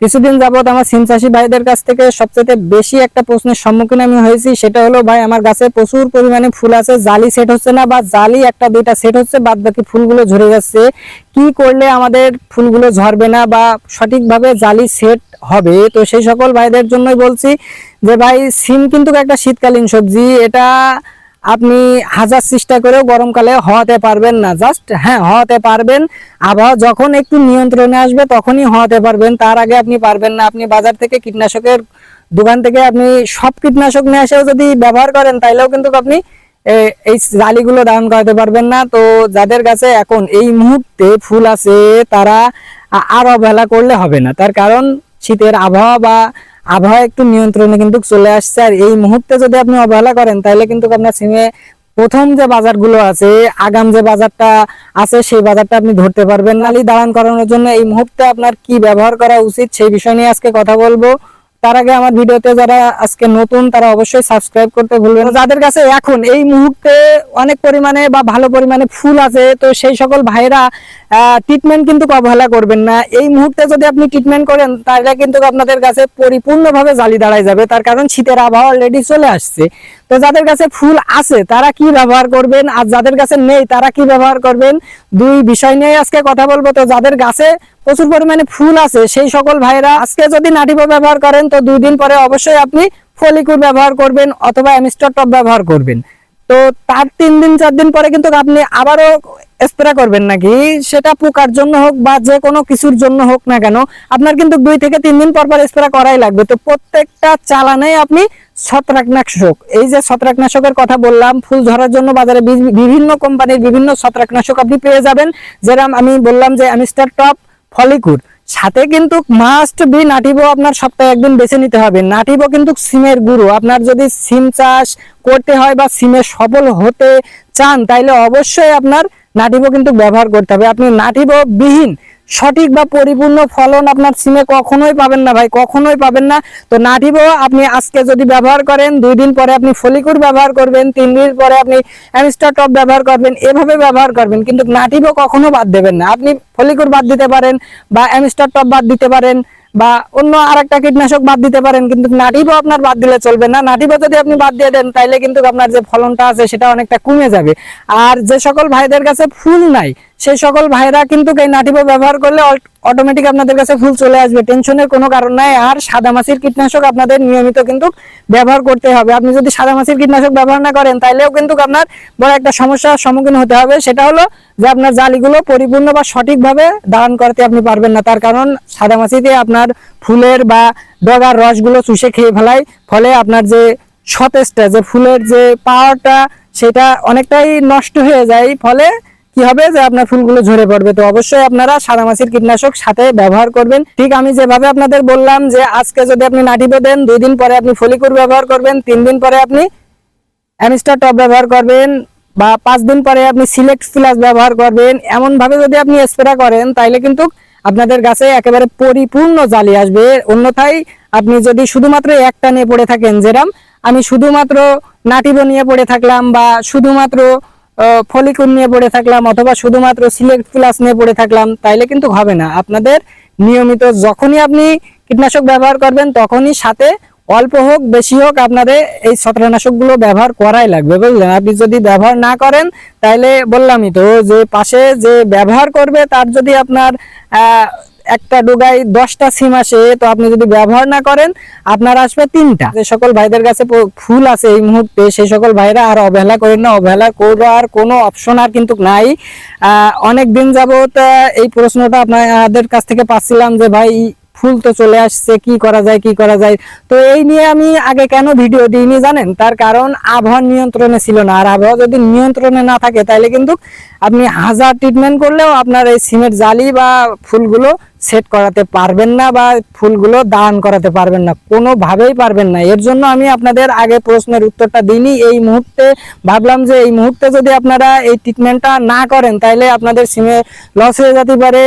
কিছুদিন যাবত আমার সিম চাষি ভাইদের কাছ থেকে সবচেয়ে বেশি একটা প্রশ্নের সম্মুখীন আমি হয়েছি, সেটা হলো, ভাই, আমার গাছে প্রচুর পরিমাণে ফুল আছে, জালি সেট হচ্ছে না বা জালি একটা দুইটা সেট হচ্ছে বাদ বাকি ফুলগুলো ঝরে যাচ্ছে। কি করলে আমাদের ফুলগুলো ঝরবে না বা সঠিকভাবে জালি সেট হবে? তো সেই সকল ভাইদের জন্যই বলছি যে, ভাই, সিম কিন্তু একটা শীতকালীন সবজি, এটা আপনি হাজার চেষ্টা করেও গরমকালে হওয়াতে পারবেন না। জাস্ট হ্যাঁ হওয়াতে পারবেন। আবহাওয়া যখন একটু নিয়ন্ত্রণে আসবে, তখনই হওয়াতে পারবেন। তার আগে আপনি পারবেন না। আপনি বাজার থেকে কীটনাশকের দোকান থেকে আপনি সব কীটনাশক নিয়ে এসেও যদি ব্যবহার করেন, তাইলেও কিন্তু আপনি এই জালিগুলো দান করাতে পারবেন না। তো যাদের কাছে এখন এই মুহূর্তে ফুল আছে, তারা আর অবহেলা করলে হবে না। তার কারণ শীতের আবহাওয়া বা আবহাওয়া একটু নিয়ন্ত্রণে কিন্তু চলে আসছে। আর এই মুহূর্তে যদি আপনি অবহেলা করেন, তাহলে কিন্তু আপনার সিমে প্রথম যে বাজারগুলো আছে, আগাম যে বাজারটা আছে, সেই বাজারটা আপনি ধরতে পারবেন। নালি দাঁড়ান করানোর জন্য এই মুহূর্তে আপনার কি ব্যবহার করা উচিত, সেই বিষয় নিয়ে আজকে কথা বলব। তার আগে আমার ভিডিওতে যারা আজকে নতুন, তারা অবশ্যই সাবস্ক্রাইব করতে ভুলবেন যাদের কাছে এখন এই মুহূর্তে অনেক পরিমাণে বা ভালো পরিমাণে ফুল আছে, তো সেই সকল ভাইরা ট্রিটমেন্ট কিন্তু অবহেলা করবেন না। এই মুহূর্তে যদি আপনি ট্রিটমেন্ট করেন, তাহলে কিন্তু আপনাদের কাছে পরিপূর্ণভাবে জালি দাঁড়ায় যাবে। তার কারণ শীতের আবহাওয়া অলরেডি চলে আসছে। তো যাদের কাছে ফুল আছে, তারা কি ব্যবহার করবেন? আর যাদের কাছে নেই, তারা কি ব্যবহার করবেন? দুই বিষয় নিয়ে আজকে কথা বলব। তো যাদের গাছে প্রচুর পরিমাণে ফুল আছে, সেই সকল ভাইরা আজকে যদি নাটিবো ব্যবহার করেন, তো দুই দিন পরে অবশ্যই আপনি ফলিকুর ব্যবহার করবেন অথবা অ্যামিস্টার টপ ব্যবহার করবেন। তো তার তিন দিন, চার দিন পরে কিন্তু আপনি আবারও স্প্রে করবেন নাকি? সেটা পোকার জন্য হোক বা যে কোনো কিছুর জন্য হোক না কেন, আপনার কিন্তু দুই থেকে তিন দিন পর পর স্প্রে করাই লাগবে। তো প্রত্যেকটা চালানে আপনি ছত্রাকনাশক। এই যে ছত্রাকনাশকের কথা বললাম, ফুল ধরার জন্য বাজারে বিভিন্ন কোম্পানির বিভিন্ন ছত্রাকনাশক আপনি পেয়ে যাবেন। যেরকম আমি বললাম যে অ্যামিস্টার টপ ফলিকুড। সাথে কিন্তু মাস্ট বি নাটিবো আপনার সপ্তাহে একদিন বেছে নিতে হবে। নাটিবো কিন্তু সিমের গুঁড়ো। আপনার যদি সিম চাষ করতে হয় বা সিমে সফল হতে চান, তাইলে অবশ্যই আপনার নাটিবো কিন্তু ব্যবহার করতে হবে। আপনি নাটিবো বিহীন সঠিক বা পরিপূর্ণ ফলন আপনার সিমে কখনোই পাবেন না ভাই, কখনোই পাবেন না। তো নাটিবো, আপনি আজকে যদি ব্যবহার করেন, দুই দিন পরে আপনি ফলিকুর ব্যবহার করবেন, তিন দিন পরে আপনি অ্যামিস্টার টপ ব্যবহার করবেন, এভাবে ব্যবহার করবেন। কিন্তু নাটিবো কখনো বাদ দেবেন না। আপনি ফলিকুর বাদ দিতে পারেন বা অ্যামিস্টার টপ বাদ দিতে পারেন বা অন্য আরেকটা কীটনাশক বাদ দিতে পারেন, কিন্তু নাটিবো আপনার বাদ দিলে চলবে না। নাটিবো যদি আপনি বাদ দিয়ে দেন, তাইলে কিন্তু আপনার যে ফলনটা আছে, সেটা অনেকটা কমে যাবে। আর যে সকল ভাইদের কাছে ফুল নাই সেই সকল ভাইরা কিন্তু এই নাটিবো ব্যবহার করলে অটোমেটিক আপনাদের কাছে ফুল চলে আসবে। টেনশনের কোনো কারণ নাই। আর সাদা মাছির কীটনাশক আপনাদের নিয়মিত কিন্তু ব্যবহার করতে হবে। আপনি যদি সাদা মাছির কীটনাশক ব্যবহার না করেন, তাইলেও কিন্তু আপনার বড় একটা সমস্যার সম্মুখীন হতে হবে। সেটা হলো যে আপনার জালিগুলো পরিপূর্ণ বা সঠিকভাবে ধারণ করতে আপনি পারবেন না। তার কারণ সাদা মাছিতে আপনার ফুলের বা ডগার রসগুলো চুষে খেয়ে ফেলায়। ফলে আপনার যে সতেজটা, যে ফুলের যে পাওয়ারটা সেটা অনেকটাই নষ্ট হয়ে যায়। ফলে কি হবে যে আপনার ফুলগুলো ঝরে পড়বে? তো অবশ্যই আপনারা সাদামাছির কীটনাশক সাথে ব্যবহার করবেন। ঠিক আমি যেভাবে আপনাদের বললাম যে আজকে যদি আপনি নাটিপে দেন, দুই দিন পরে আপনি ফলিকুর ব্যবহার করবেন, তিন দিন পরে আপনি অ্যামিস্টার টপ ব্যবহার করবেন বা পাঁচ দিন পরে আপনি সিলেক্ট প্লাস ব্যবহার করবেন। এমন ভাবে যদি আপনি স্প্রে করেন, তাইলে কিন্তু আপনাদের গাছে একেবারে পরিপূর্ণ জালি আসবে। অন্যথায় আপনি যদি শুধুমাত্র একটা নিয়ে পড়ে থাকেন, যেরাম আমি শুধুমাত্র নাটিবো নিয়ে পড়ে থাকলাম বা শুধুমাত্র ফলিকুন নিয়ে পড়ে থাকলাম অথবা শুধুমাত্র সিলেক্ট প্লাস নিয়ে পড়ে থাকলাম, তাইলে কিন্তু হবে না। আপনাদের নিয়মিত যখনই আপনি কীটনাশক ব্যবহার করবেন, তখনই সাথে অল্প হোক, বেশি হোক, আপনাদের এই ছত্রাকনাশকগুলো ব্যবহার করাই লাগবে, বুঝলেন? আপনি যদি ব্যবহার না করেন তাহলে বললামই তো, যে পাশে যে ব্যবহার করবে, তার যদি আপনার একটা ডোগায় দশটা সিম আসে, তো আপনি যদি ব্যবহার না করেন, আপনার আসবে তিনটা। যে সকল ভাইদের কাছে ফুল আছে এই মুহূর্তে, সেই সকল ভাইরা আর অবহেলা করেন না। অবহেলা করার কোনো অপশন আর কিন্তু নাই। অনেক দিন যাবত এই প্রশ্নটা আপনাদের কাছ থেকে পাচ্ছিলাম যে, ভাই ফুল তো চলে আসছে, কি করা যায়, কি করা যায়? তো এই নিয়ে আমি আগে কেন ভিডিও দিইনি জানেন? তার কারণ আবহাওয়া নিয়ন্ত্রণে ছিল না। আর আবহাওয়া যদি নিয়ন্ত্রণে না থাকে তাহলে কিন্তু আপনি হাজার ট্রিটমেন্ট করলেও আপনার এই সিমের জালি বা ফুলগুলো সেট করাতে পারবেন না বা ফুলগুলো দান করাতে পারবেন না। কোনোভাবেই পারবেন না। এর জন্য আমি আপনাদের আগে প্রশ্নের উত্তরটা দিইনি। এই মুহূর্তে ভাবলাম যে এই মুহূর্তে যদি আপনারা এই ট্রিটমেন্টটা না করেন তাহলে আপনাদের সিমে লস হয়ে যেতে পারে।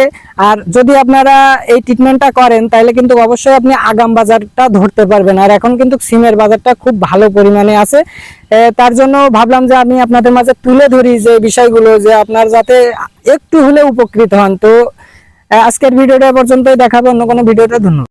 আর যদি আপনারা এই ট্রিটমেন্টটা করেন, তাহলে কিন্তু অবশ্যই আপনি আগাম বাজারটা ধরতে পারবেন। আর এখন কিন্তু সিমের বাজারটা খুব ভালো পরিমাণে আছে। তার জন্য ভাবলাম যে আমি আপনাদের মাঝে তুলে ধরি যে বিষয়গুলো, যে আপনার যাতে একটু হলে উপকৃত হন। তো আজকের ভিডিওটা পর্যন্তই দেখাবো, অন্য কোনো ভিডিওটা ধন্যবাদ।